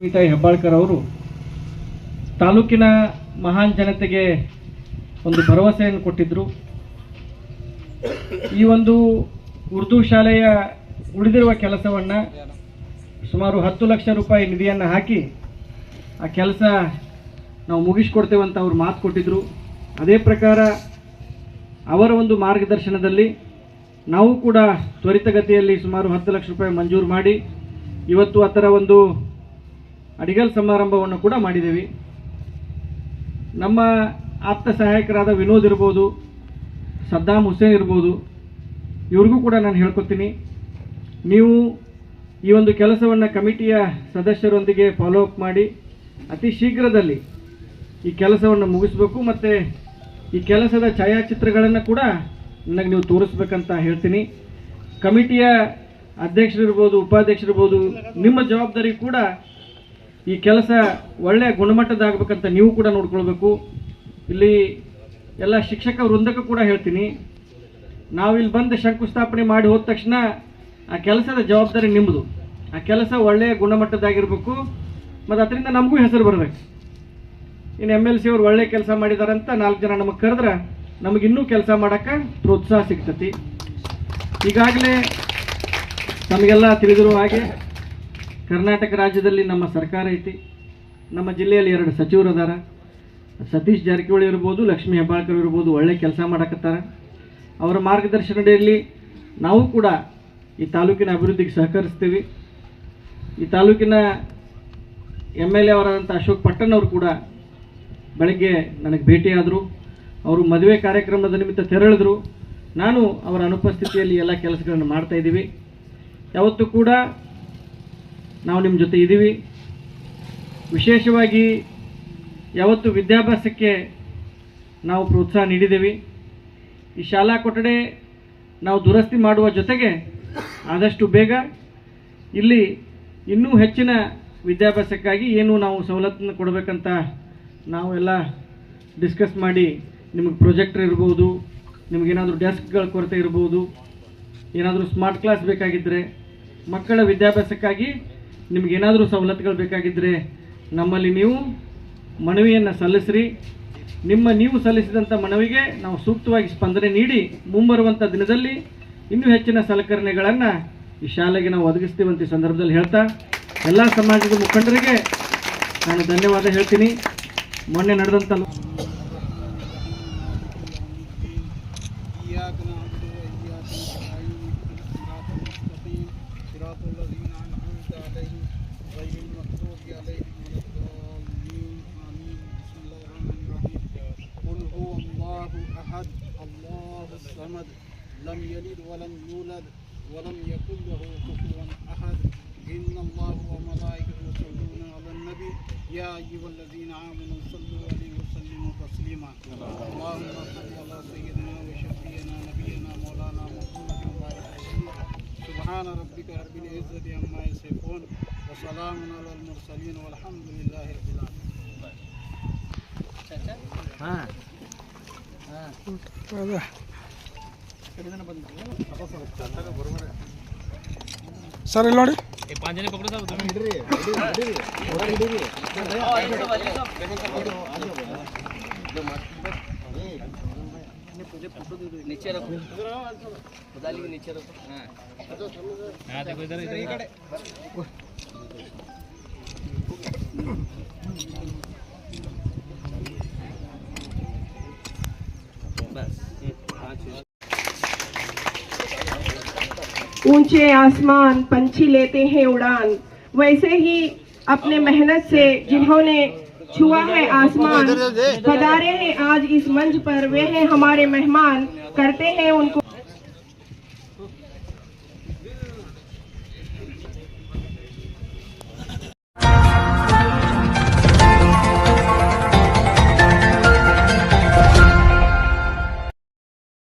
ಸ್ಮಿತಾ ಹೆಬ್ಬಾಳ್ಕರ್ ಅವರು ತಾಲೂಕಿನ ಮಹಾನ್ ಜನತೆಗೆ ಒಂದು ಭರವಸೆಯನ್ನು ಕೊಟ್ಟಿದ್ದರು ಈ ಒಂದು ಉರ್ದು ಶಾಲೆಯ ಉಳಿದಿರುವ ಕೆಲಸವನ್ನು ಸುಮಾರು ಹತ್ತು ಲಕ್ಷ ರೂಪಾಯಿ ನಿಧಿಯನ್ನು ಹಾಕಿ ಆ ಕೆಲಸ ನಾವು ಮುಗಿಸ್ಕೊಡ್ತೇವೆ ಅಂತ ಅವರು ಮಾತು ಕೊಟ್ಟಿದ್ದರು ಅದೇ ಪ್ರಕಾರ ಅವರ ಒಂದು ಮಾರ್ಗದರ್ಶನದಲ್ಲಿ ನಾವು ಕೂಡ ತ್ವರಿತಗತಿಯಲ್ಲಿ ಸುಮಾರು ಹತ್ತು ಲಕ್ಷ ರೂಪಾಯಿ ಮಂಜೂರು ಮಾಡಿ ಇವತ್ತು ಅದರ ಒಂದು ಅಡಿಗಲ್ ಸಮಾರಂಭವನ್ನು ಕೂಡ ಮಾಡಿದ್ದೀವಿ. ನಮ್ಮ ಆಪ್ತ ಸಹಾಯಕರಾದ ವಿನೋದ್ ಇರ್ಬೋದು, ಸದ್ದಾಮ್ ಹುಸೇನ್ ಇರ್ಬೋದು, ಇವ್ರಿಗೂ ಕೂಡ ನಾನು ಹೇಳ್ಕೊತೀನಿ. ನೀವು ಈ ಒಂದು ಕೆಲಸವನ್ನು ಕಮಿಟಿಯ ಸದಸ್ಯರೊಂದಿಗೆ ಫಾಲೋ ಅಪ್ ಮಾಡಿ, ಅತಿ ಶೀಘ್ರದಲ್ಲಿ ಈ ಕೆಲಸವನ್ನು ಮುಗಿಸ್ಬೇಕು ಮತ್ತು ಈ ಕೆಲಸದ ಛಾಯಾಚಿತ್ರಗಳನ್ನು ಕೂಡ ನನಗೆ ನೀವು ತೋರಿಸ್ಬೇಕಂತ ಹೇಳ್ತೀನಿ. ಕಮಿಟಿಯ ಅಧ್ಯಕ್ಷರಿರ್ಬೋದು, ಉಪಾಧ್ಯಕ್ಷರಿರ್ಬೋದು, ನಿಮ್ಮ ಜವಾಬ್ದಾರಿ ಕೂಡ ಈ ಕೆಲಸ ಒಳ್ಳೆಯ ಗುಣಮಟ್ಟದಾಗಬೇಕಂತ ನೀವು ಕೂಡ ನೋಡ್ಕೊಳ್ಬೇಕು. ಇಲ್ಲಿ ಎಲ್ಲ ಶಿಕ್ಷಕ ವೃಂದಕ್ಕೂ ಕೂಡ ಹೇಳ್ತೀನಿ. ನಾವು ಇಲ್ಲಿ ಬಂದು ಶಂಕುಸ್ಥಾಪನೆ ಮಾಡಿ ಹೋದ ತಕ್ಷಣ ಆ ಕೆಲಸದ ಜವಾಬ್ದಾರಿ ನಿಮ್ಮದು. ಆ ಕೆಲಸ ಒಳ್ಳೆಯ ಗುಣಮಟ್ಟದಾಗಿರಬೇಕು. ಮತ್ತು ಅದರಿಂದ ನಮಗೂ ಹೆಸರು ಬರಬೇಕು. ಇನ್ನು ಎಂ ಎಲ್ ಸಿ ಅವ್ರು ಒಳ್ಳೆ ಕೆಲಸ ಮಾಡಿದಾರಂತ ನಾಲ್ಕು ಜನ ನಮಗೆ ಕರೆದ್ರೆ ನಮಗಿನ್ನೂ ಕೆಲಸ ಮಾಡೋಕ್ಕೆ ಪ್ರೋತ್ಸಾಹ ಸಿಗ್ತತಿ. ಈಗಾಗಲೇ ನಮಗೆಲ್ಲ ತಿಳಿದಿರುವ ಹಾಗೆ ಕರ್ನಾಟಕ ರಾಜ್ಯದಲ್ಲಿ ನಮ್ಮ ಸರ್ಕಾರ ಐತಿ. ನಮ್ಮ ಜಿಲ್ಲೆಯಲ್ಲಿ ಎರಡು ಸಚಿವರು ಅದಾರ. ಸತೀಶ್ ಜಾರಕಿಹೊಳಿ ಇರ್ಬೋದು, ಲಕ್ಷ್ಮೀ ಹೆಬ್ಬಾಳ್ಕರ್ ಇರ್ಬೋದು, ಒಳ್ಳೆ ಕೆಲಸ ಮಾಡಕತ್ತಾರ. ಅವರ ಮಾರ್ಗದರ್ಶನದಲ್ಲಿ ನಾವು ಕೂಡ ಈ ತಾಲೂಕಿನ ಅಭಿವೃದ್ಧಿಗೆ ಸಹಕರಿಸ್ತೀವಿ. ಈ ತಾಲೂಕಿನ ಎಂ ಎಲ್ ಎ ಅವರಾದಂಥ ಅಶೋಕ್ ಪಟ್ಟಣ್ ಅವರು ಕೂಡ ಬೆಳಗ್ಗೆ ನನಗೆ ಭೇಟಿಯಾದರು. ಅವರು ಮದುವೆ ಕಾರ್ಯಕ್ರಮದ ನಿಮಿತ್ತ ತೆರಳಿದ್ರು. ನಾನು ಅವರ ಅನುಪಸ್ಥಿತಿಯಲ್ಲಿ ಎಲ್ಲ ಕೆಲಸಗಳನ್ನು ಮಾಡ್ತಾಯಿದ್ದೀವಿ ಯಾವತ್ತೂ ಕೂಡ ನಾವು ನಿಮ್ಮ ಜೊತೆ ಇದ್ದೀವಿ ವಿಶೇಷವಾಗಿ ಯಾವತ್ತು ವಿದ್ಯಾಭ್ಯಾಸಕ್ಕೆ ನಾವು ಪ್ರೋತ್ಸಾಹ ನೀಡಿದ್ದೀವಿ. ಈ ಶಾಲಾ ಕೊಠಡಿ ನಾವು ದುರಸ್ತಿ ಮಾಡುವ ಜೊತೆಗೆ ಆದಷ್ಟು ಬೇಗ ಇಲ್ಲಿ ಇನ್ನೂ ಹೆಚ್ಚಿನ ವಿದ್ಯಾಭ್ಯಾಸಕ್ಕಾಗಿ ಏನು ನಾವು ಸವಲತ್ತನ್ನು ಕೊಡಬೇಕಂತ ನಾವು ಎಲ್ಲ ಡಿಸ್ಕಸ್ ಮಾಡಿ ನಿಮಗೆ ಪ್ರೊಜೆಕ್ಟರ್ ಇರ್ಬೋದು ನಿಮಗೇನಾದರೂ ಡೆಸ್ಕ್ಗಳ ಕೊರತೆ ಇರ್ಬೋದು, ಏನಾದರೂ ಸ್ಮಾರ್ಟ್ ಕ್ಲಾಸ್ ಬೇಕಾಗಿದ್ದರೆ ಮಕ್ಕಳ ವಿದ್ಯಾಭ್ಯಾಸಕ್ಕಾಗಿ ನಿಮಗೇನಾದರೂ ಸವಲತ್ತುಗಳು ಬೇಕಾಗಿದ್ದರೆ ನಮ್ಮಲ್ಲಿ ನೀವು ಮನವಿಯನ್ನು ಸಲ್ಲಿಸ್ರಿ. ನಿಮ್ಮ ನೀವು ಸಲ್ಲಿಸಿದಂಥ ಮನವಿಗೆ ನಾವು ಸೂಕ್ತವಾಗಿ ಸ್ಪಂದನೆ ನೀಡಿ ಮುಂಬರುವಂಥ ದಿನದಲ್ಲಿ ಇನ್ನೂ ಹೆಚ್ಚಿನ ಸಲಕರಣೆಗಳನ್ನು ಈ ಶಾಲೆಗೆ ನಾವು ಒದಗಿಸ್ತೀವಂತ ಈ ಸಂದರ್ಭದಲ್ಲಿ ಹೇಳ್ತಾ, ಎಲ್ಲ ಸಮಾಜದ ಮುಖಂಡರಿಗೆ ನಾನು ಧನ್ಯವಾದ ಹೇಳ್ತೀನಿ. ಮೊನ್ನೆ ನಡೆದಂಥ الصمد لم يلد ولم يولد ولم يكن له كفوا أحد. إن الله وملائكته يصلون على النبي. يا أيها الذين آمنوا صلوا عليه وسلموا تسليما. اللهم صل على سيدنا وشفينا نبينا مولانا محمد سبحان ربك رب العزة عما يصفون. وسلام على المرسلين والحمد لله رب العالمين. ಸರ್ ಇಲ್ಲಿ ನೋಡಿ नीचे रखो खुदाली के नीचे रखो हाँ देखो इधर इधर बस ऊँचे आसमान, पंछी लेते हैं उड़ान। वैसे ही अपने मेहनत से जिन्होंने छुआ है आसमान, पधारे हैं आज इस मंच पर, वे हैं हमारे मेहमान, करते हैं उनको